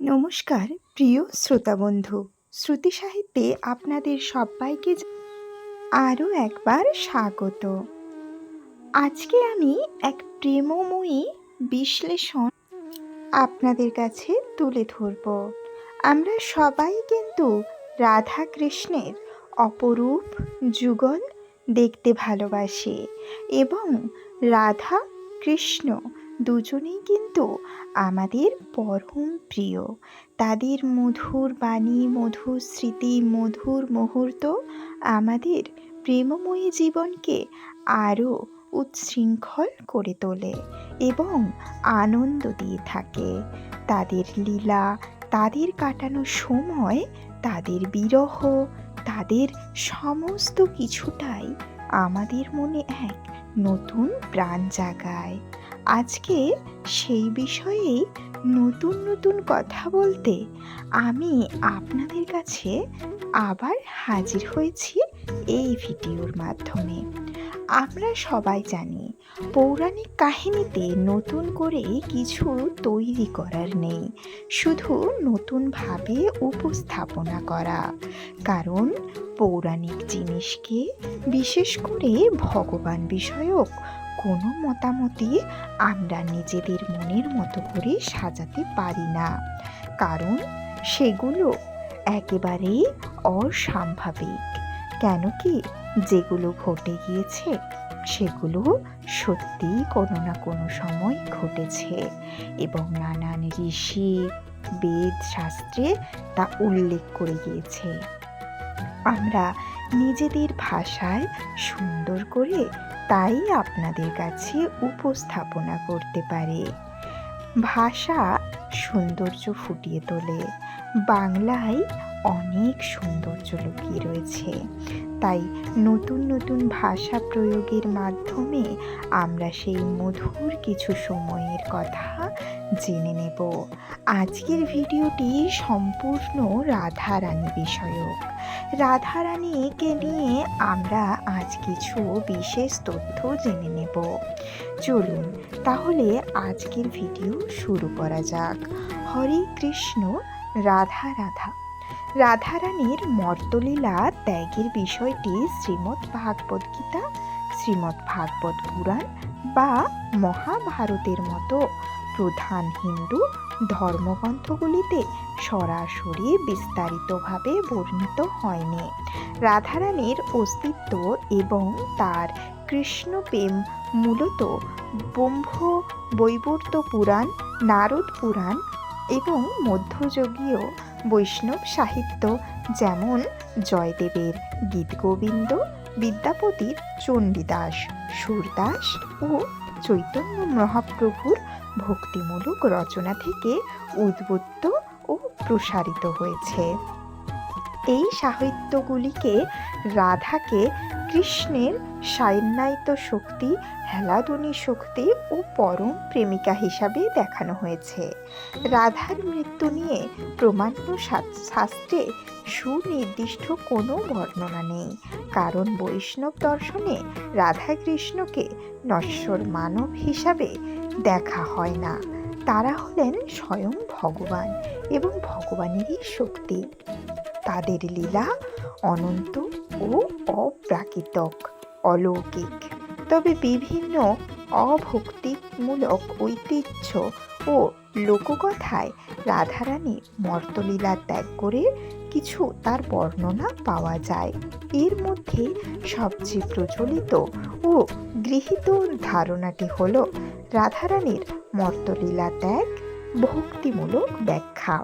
নমস্কার, প্রিয় শ্রোতা বন্ধু। শ্রুতি সাহিত্যে আপনাদের সবাইকে আরও একবার স্বাগত। আজকে আমি এক প্রেমময়ী বিশ্লেষণ আপনাদের কাছে তুলে ধরব। আমরা সবাই কিন্তু রাধা কৃষ্ণের অপরূপ যুগল দেখতে ভালোবাসি এবং রাধা কৃষ্ণ দুজনেই কিন্তু আমাদের পরম প্রিয়। তাদের মধুর বাণী, মধুর স্মৃতি, মধুর মুহূর্ত আমাদের প্রেমময়ী জীবনকে আরও উচ্ছৃঙ্খল করে তোলে এবং আনন্দ দিয়ে থাকে। তাদের লীলা, তাদের কাটানো সময়, তাদের বিরহ, তাদের সমস্ত কিছুটাই আমাদের মনে এক নতুন প্রাণ জাগায়। আজকে সেই বিষয়েই নতুন নতুন কথা বলতে আমি আপনাদের কাছে আবার হাজির হয়েছি এই ভিডিওর মাধ্যমে। আমরা সবাই জানি পৌরাণিক কাহিনীতে নতুন করে কিছু তৈরি করার নেই, শুধু নতুনভাবে উপস্থাপনা করা। কারণ পৌরাণিক জিনিসকে বিশেষ করে ভগবান বিষয়ক কোনো মতামতই আমরা নিজেদের মনের মতো করে সাজাতে পারি না। কারণ সেগুলো একেবারেই অস্বাভাবিক কেন কি যেগুলো ঘটে গিয়েছে, সেগুলো সত্যি কোনো না কোনো সময় ঘটেছে এবং নানান ঋষি, বেদ, শাস্ত্রে তা উল্লেখ করে গিয়েছে। আমরা নিজেদের ভাষায় সুন্দর করে তাই আপনাদের কাছে উপস্থাপনা করতে পারে। ভাষা সৌন্দর্য ফুটিয়ে তোলে। বাংলায় অনেক সৌন্দর্য লুকিয়ে রয়েছে। তাই নতুন নতুন ভাষা প্রয়োগের মাধ্যমে আমরা সেই মধুর কিছু সময়ের কথা জেনে নেব। আজকের ভিডিওটি সম্পূর্ণ রাধারানী বিষয়ক। রাধারানীকে নিয়ে আমরা আজ কিছু বিশেষ তথ্য জেনে নেব। চলুন তাহলে আজকের ভিডিও শুরু করা যাক। হরে কৃষ্ণ, রাধা রাধা। রাধারানীর মর্তলীলা ত্যাগের বিষয়টি শ্রীমৎ ভাগবত গীতা শ্রীমৎ ভাগবত পুরাণ বা মহাভারতের মতো প্রধান হিন্দু ধর্মগ্রন্থগুলিতে সরাসরি বিস্তারিতভাবে বর্ণিত হয়নি। রাধারানীর অস্তিত্ব এবং তার কৃষ্ণ প্রেম মূলত ব্রহ্ম, বৈবর্ত পুরাণ, নারদ পুরাণ এবং মধ্যযুগীয় বৈষ্ণব সাহিত্য যেমন জয়দেবের গীতগোবিন্দ, বিদ্যাপতির চণ্ডীদাস, সুরদাস ও চৈতন্য মহাপ্রভুর ভক্তিমূলক রচনা থেকে উদ্বুদ্ধ ও প্রসারিত হয়েছে। এই সাহিত্যগুলিকে রাধাকে কৃষ্ণের সায়ন্যায়িত শক্তি, হেলাদুনি শক্তি ও পরম প্রেমিকা হিসাবে দেখানো হয়েছে। রাধার মৃত্যু নিয়ে প্রমাণ্য শাস্ত্রে সুনির্দিষ্ট কোনো বর্ণনা নেই। কারণ বৈষ্ণব দর্শনে রাধাকৃষ্ণকে নশ্বর মানব হিসাবে দেখা হয় না। তারা হলেন স্বয়ং ভগবান এবং ভগবানেরই শক্তি। তাদের লীলা অনন্ত ও অপ্রাকৃতক, অলৌকিক। তবে বিভিন্ন অভক্তিমূলক ঐতিহ্য ও লোককথায় রাধারানী মর্তলীলা ত্যাগ করে কিছু তার বর্ণনা পাওয়া যায়। এর মধ্যে সবচেয়ে প্রচলিত ও গৃহীত ধারণাটি হল রাধারানীর মর্তলীলা ত্যাগ, ভক্তিমূলক ব্যাখ্যা।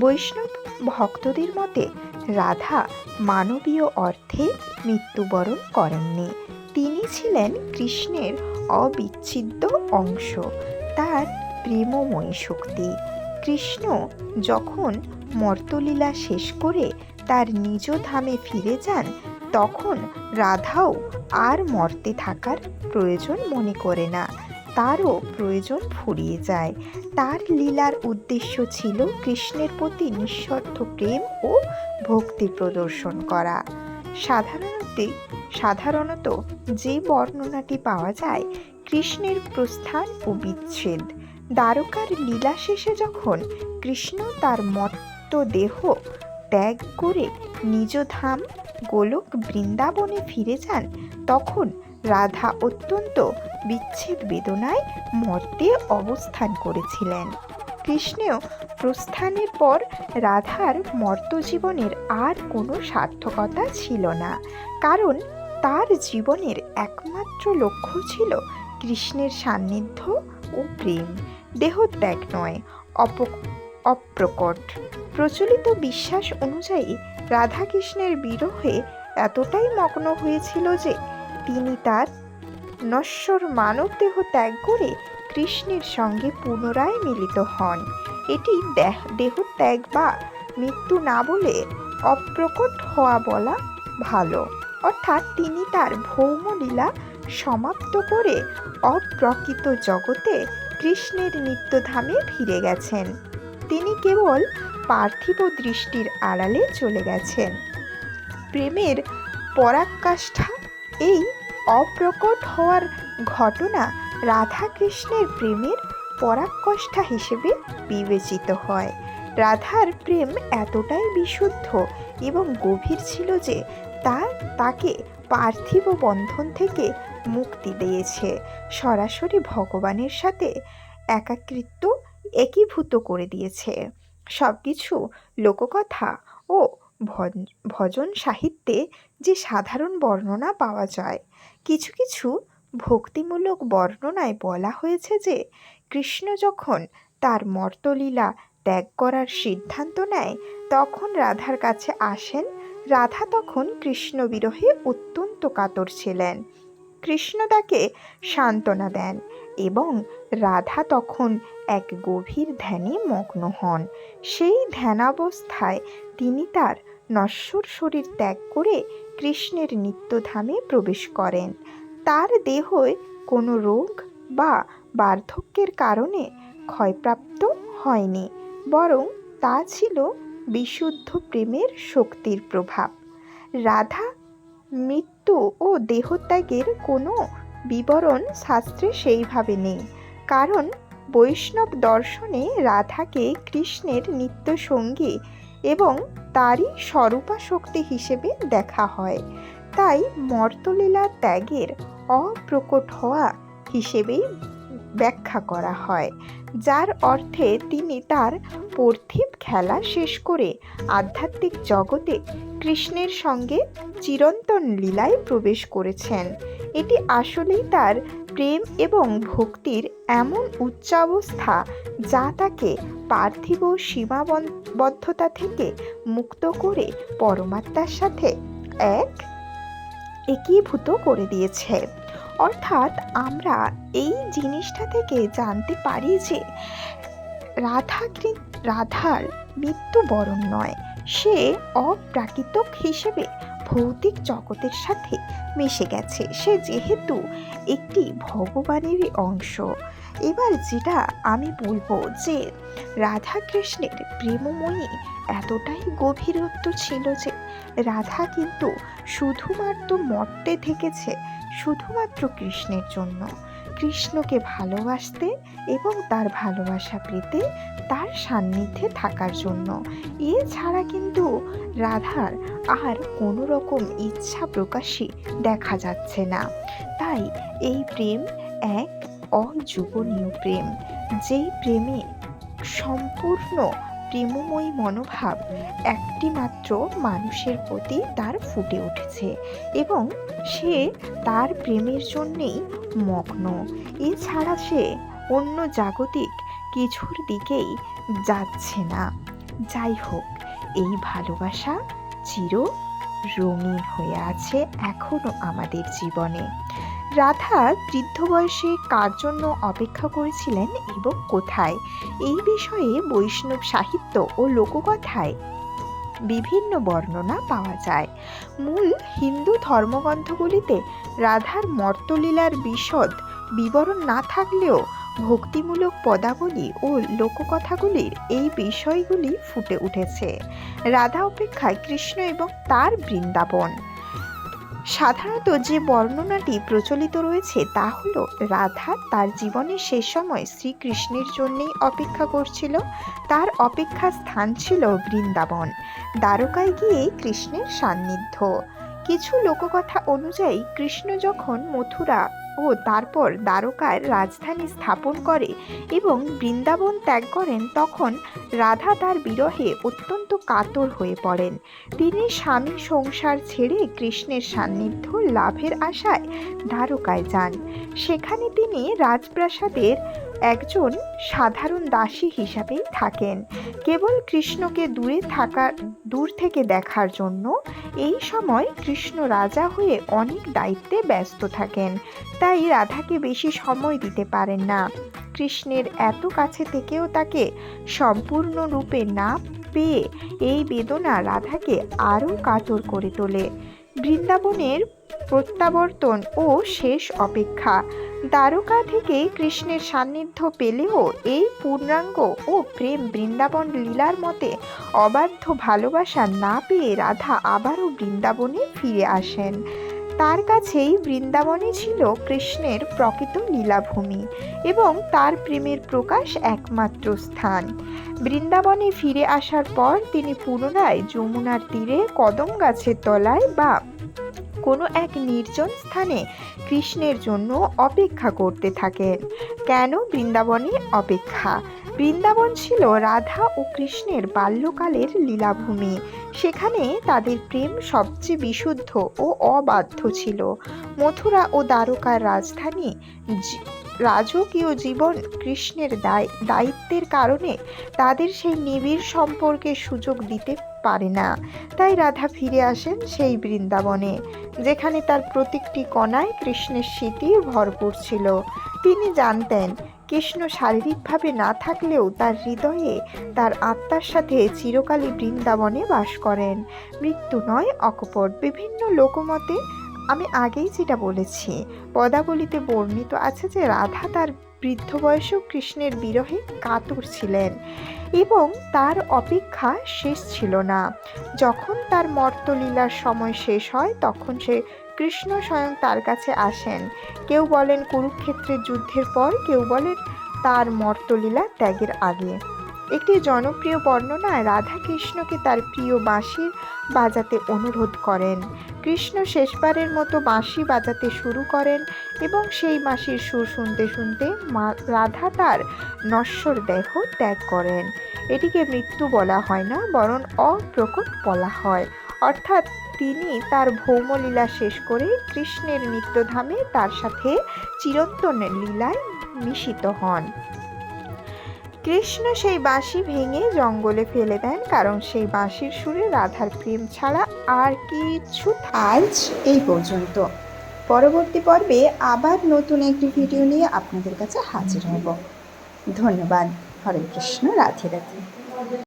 বৈষ্ণব ভক্তদের মতে রাধা মানবীয় অর্থে মৃত্যুবরণ করেননি। তিনি ছিলেন কৃষ্ণের অবিচ্ছেদ্য অংশ, তার প্রেমময়ী শক্তি। কৃষ্ণ যখন মর্তলীলা শেষ করে তার নিজ ধামে ফিরে যান তখন রাধাও আর মর্তে থাকার প্রয়োজন মনে করে না। তারও প্রয়োজন ফুরিয়ে যায়। তার লীলার উদ্দেশ্য ছিল কৃষ্ণের প্রতি নিঃস্বার্থ প্রেম ও ভক্তি প্রদর্শন করা। সাধারণত সাধারণত যে বর্ণনাটি পাওয়া যায় কৃষ্ণের প্রস্থান ও বিচ্ছেদ। দ্বারকার লীলা শেষে যখন কৃষ্ণ তার মত্ত দেহ ত্যাগ করে নিজ ধাম গোলক বৃন্দাবনে ফিরে যান, তখন রাধা অত্যন্ত বিচ্ছেদ বেদনায় মর্তে অবস্থান করেছিলেন। কৃষ্ণেও প্রস্থানের পর রাধার মর্ত জীবনের আর কোনো সার্থকতা ছিল না, কারণ তার জীবনের একমাত্র লক্ষ্য ছিল কৃষ্ণের সান্নিধ্য ও প্রেম, দেহত্যাগ নয়, অপ, অপ্রকট। প্রচলিত বিশ্বাস অনুযায়ী রাধাকৃষ্ণের বিরহে এতটাই মগ্ন হয়েছিল যে তিনি তার নশ্বর মানব দেহ ত্যাগ করে কৃষ্ণের সঙ্গে পুনরায় মিলিত হন। এটি দেহ ত্যাগ বা মৃত্যু না বলে অপ্রকট হওয়া বলা ভালো। অর্থাৎ তিনি তার ভৌমলীলা সমাপ্ত করে অপ্রকৃত জগতে কৃষ্ণের নিত্যধামে ফিরে গেছেন। তিনি কেবল পার্থিব দৃষ্টির আড়ালে চলে গেছেন। প্রেমের পরাকাষ্ঠা এই অপ্রকট হওয়ার ঘটনা রাধাকৃষ্ণের প্রেমের পরাকাষ্ঠা হিসেবে বিবেচিত হয়। রাধার প্রেম এতটাই বিশুদ্ধ এবং গভীর ছিল যে তা তাকে পার্থিব বন্ধন থেকে মুক্তি দিয়েছে। সরাসরি ভগবানের সাথে একাকৃত্ব একীভূত করে দিয়েছে। সব কিছু লোককথা ও ভজ- ভজন সাহিত্যে যে সাধারণ বর্ণনা পাওয়া যায়, কিছু কিছু ভক্তিমূলক বর্ণনায় বলা হয়েছে যে, কৃষ্ণ যখন তার মর্তলীলা ত্যাগ করার সিদ্ধান্ত নেয়, তখন রাধার কাছে আসেন। রাধা তখন কৃষ্ণ বিরহে অত্যন্ত কাতর ছিলেন। কৃষ্ণ তাকে সান্ত্বনা দেন এবং রাধা তখন এক গভীর ধ্যানে মগ্ন হন। সেই ধ্যানাবস্থায় তিনি তার নশ্বর শরীর ত্যাগ করে কৃষ্ণের নিত্যধামে প্রবেশ করেন। তার দেহে কোনো রোগ বা বার্ধক্যের কারণে ক্ষয়প্রাপ্ত হয়নি, বরং তা ছিল বিশুদ্ধ প্রেমের শক্তির প্রভাব। রাধা মৃত্যু ও দেহত্যাগের কোনো বিবরণ শাস্ত্রে সেইভাবে নেই। কারণ বৈষ্ণব দর্শনে রাধাকে কৃষ্ণের নিত্য সঙ্গী এবং তারই স্বরূপা শক্তি হিসেবে দেখা হয়। তাই মর্তলীলা ত্যাগের অপ্রকট হওয়া হিসেবেই ব্যাখ্যা করা হয়, যার অর্থে তিনি তার পার্থিব খেলা শেষ করে আধ্যাত্মিক জগতে কৃষ্ণের সঙ্গে চিরন্তন লীলায় প্রবেশ করেছেন। এটি আসলেই তার প্রেম এবং ভক্তির এমন উচ্চাবস্থা যা তাকে পার্থিব সীমাবদ্ধতা থেকে মুক্ত করে পরমাত্মার সাথে এক একীভূত করে দিয়েছে। অর্থাৎ আমরা এই জিনিসটা থেকে জানতে পারি যে রাধা রাধার মৃত্যুবরণ নয়। সে অপ্রাকৃতক হিসেবে ভৌতিক জগতের সাথে মিশে গেছে। সে যেহেতু একটি ভগবানেরই অংশ। এবার যেটা আমি বলব যে রাধা কৃষ্ণের প্রেমময়ী এতটাই গভীরত্ব ছিল যে রাধা কিন্তু শুধুমাত্র মর্তে থেকেছে, শুধুমাত্র কৃষ্ণের জন্য। কৃষ্ণকে ভালোবাসতে এবং তার ভালোবাসা পেতে তার সান্নিধ্যে থাকার জন্য। এছাড়া কিন্তু রাধার আর কোনো রকম ইচ্ছা প্রকাশই দেখা যাচ্ছে না। তাই এই প্রেম এক অযুবনীয় প্রেম, যেই প্রেমে সম্পূর্ণ প্রেমময়ী মনোভাব একটি মাত্র মানুষের প্রতি তার ফুটে উঠেছে এবং সে তার প্রেমের জন্যেই মগ্ন। এছাড়া সে অন্য জাগতিক কিছুর দিকেই যাচ্ছে না। যাই হোক, এই ভালোবাসা চির রঙিন হয়ে আছে এখনও আমাদের জীবনে। রাধা বৃদ্ধ বয়সে কার জন্য অপেক্ষা করেছিলেন এবং কোথায়? এই বিষয়ে বৈষ্ণব সাহিত্য ও লোককথায় বিভিন্ন বর্ণনা পাওয়া যায়। মূল হিন্দু ধর্মগ্রন্থগুলিতে রাধার মর্তলীলার বিশদ বিবরণ না থাকলেও ভক্তিমূলক পদাবলী ও লোককথাগুলির এই বিষয়গুলি ফুটে উঠেছে। রাধা অপেক্ষায় কৃষ্ণ এবং তার বৃন্দাবন। সাধারণত যে বর্ণনাটি প্রচলিত রয়েছে তা হল, রাধা তার জীবনের শেষ সময় শ্রীকৃষ্ণের জন্যেই অপেক্ষা করছিল। তার অপেক্ষা স্থান ছিল বৃন্দাবন। দ্বারকায় গিয়ে কৃষ্ণের সান্নিধ্য। কিছু লোককথা অনুযায়ী কৃষ্ণ যখন মথুরা ও তারপর দ্বারকার রাজধানী স্থাপন করে এবং বৃন্দাবন ত্যাগ করেন, তখন রাধা তার বিরহে অত্যন্ত কাতর হয়ে পড়েন। তিনি স্বামী সংসার ছেড়ে কৃষ্ণের সান্নিধ্য লাভের আশায় দ্বারকায় যান। সেখানে তিনি রাজপ্রাসাদের একজন সাধারণ দাসী হিসাবেই থাকেন। কেবল কৃষ্ণকে দূরে থাকার দূর থেকে দেখার জন্য এই সময় কৃষ্ণ রাজা হয়ে অনেক দায়িত্বে ব্যস্ত থাকেন। তাই রাধাকে বেশি সময় দিতে পারেন না। কৃষ্ণের এত কাছে থেকেও তাকে সম্পূর্ণরূপে না পেয়ে এই বেদনা রাধাকে আরও কাতর করে তোলে। বৃন্দাবনের প্রত্যাবর্তন ও শেষ অপেক্ষা। দ্বারকা থেকে কৃষ্ণের সান্নিধ্য পেলেও এই পূর্ণাঙ্গ ও প্রেম বৃন্দাবন লীলার মতে অবাধ্য ভালোবাসা না পেয়ে রাধা আবারও বৃন্দাবনে ফিরে আসেন। তার কাছেই বৃন্দাবনে ছিল কৃষ্ণের প্রকৃত লীলাভূমি এবং তার প্রেমের প্রকাশ একমাত্র স্থান। বৃন্দাবনে ফিরে আসার পর তিনি পুনরায় যমুনার তীরে কদম গাছের তলায় বা কোনো এক নির্জন স্থানে কৃষ্ণের জন্য অপেক্ষা করতে থাকেন। কেন বৃন্দাবনে অপেক্ষা? বৃন্দাবন ছিল রাধা ও কৃষ্ণের বাল্যকালের লীলাভূমি। সেখানে তাদের প্রেম সবচেয়ে বিশুদ্ধ ও অবাধ্য ছিল। মথুরা ও দ্বারকার রাজধানী রাজকীয় জীবন কৃষ্ণের দায়, দায়িত্বের কারণে তাদের সেই নিবিড় সম্পর্কে সুযোগ দিতে পারে না। তাই রাধা ফিরে আসেন সেই বৃন্দাবনে, যেখানে তার প্রত্যেকটি কণায় কৃষ্ণের স্মৃতি ভরপুর ছিল। তিনি জানতেন কৃষ্ণ শারীরিকভাবে না থাকলেও তার হৃদয়ে তার আত্মার সাথে চিরকালই বৃন্দাবনে বাস করেন। মৃত্যু নয়, অকপট। বিভিন্ন লোকমতে আমি আগেই যেটা বলেছি। পদাবলিতে বর্ণিত আছে যে রাধা তার বৃদ্ধ বয়সেও কৃষ্ণের বিরহে কাতর ছিলেন এবং তার অপেক্ষা শেষ ছিল না। যখন তার মর্তলীলার সময় শেষ হয়, তখন সে কৃষ্ণ স্বয়ং তার কাছে আসেন। কেউ বলেন কুরুক্ষেত্রের যুদ্ধের পর, কেউ বলেন তার মর্তলীলা ত্যাগের আগে। একটি জনপ্রিয় বর্ণনায় রাধা কৃষ্ণকে তার প্রিয় বাঁশির বাজাতে অনুরোধ করেন। কৃষ্ণ শেষবারের মতো বাঁশি বাজাতে শুরু করেন এবং সেই বাঁশির সুর শুনতে শুনতে রাধা তার নশ্বর দেহ ত্যাগ করেন। এটিকে মৃত্যু বলা হয় না, বরং অপ্রকট বলা হয়। অর্থাৎ তিনি তার ভৌমলীলা শেষ করে কৃষ্ণের নিত্যধামে তার সাথে চিরন্তন লীলায় মিশিত হন। কৃষ্ণ সেই বাঁশি ভেঙে জঙ্গলে ফেলে দেন, কারণ সেই বাঁশির সুরে রাধার প্রেম ছাড়া আর কিছু আজ এই পর্যন্ত। পরবর্তী পর্বে আবার নতুন একটি ভিডিও নিয়ে আপনাদের কাছে হাজির হব। ধন্যবাদ। হরে কৃষ্ণ, রাধে রাধে।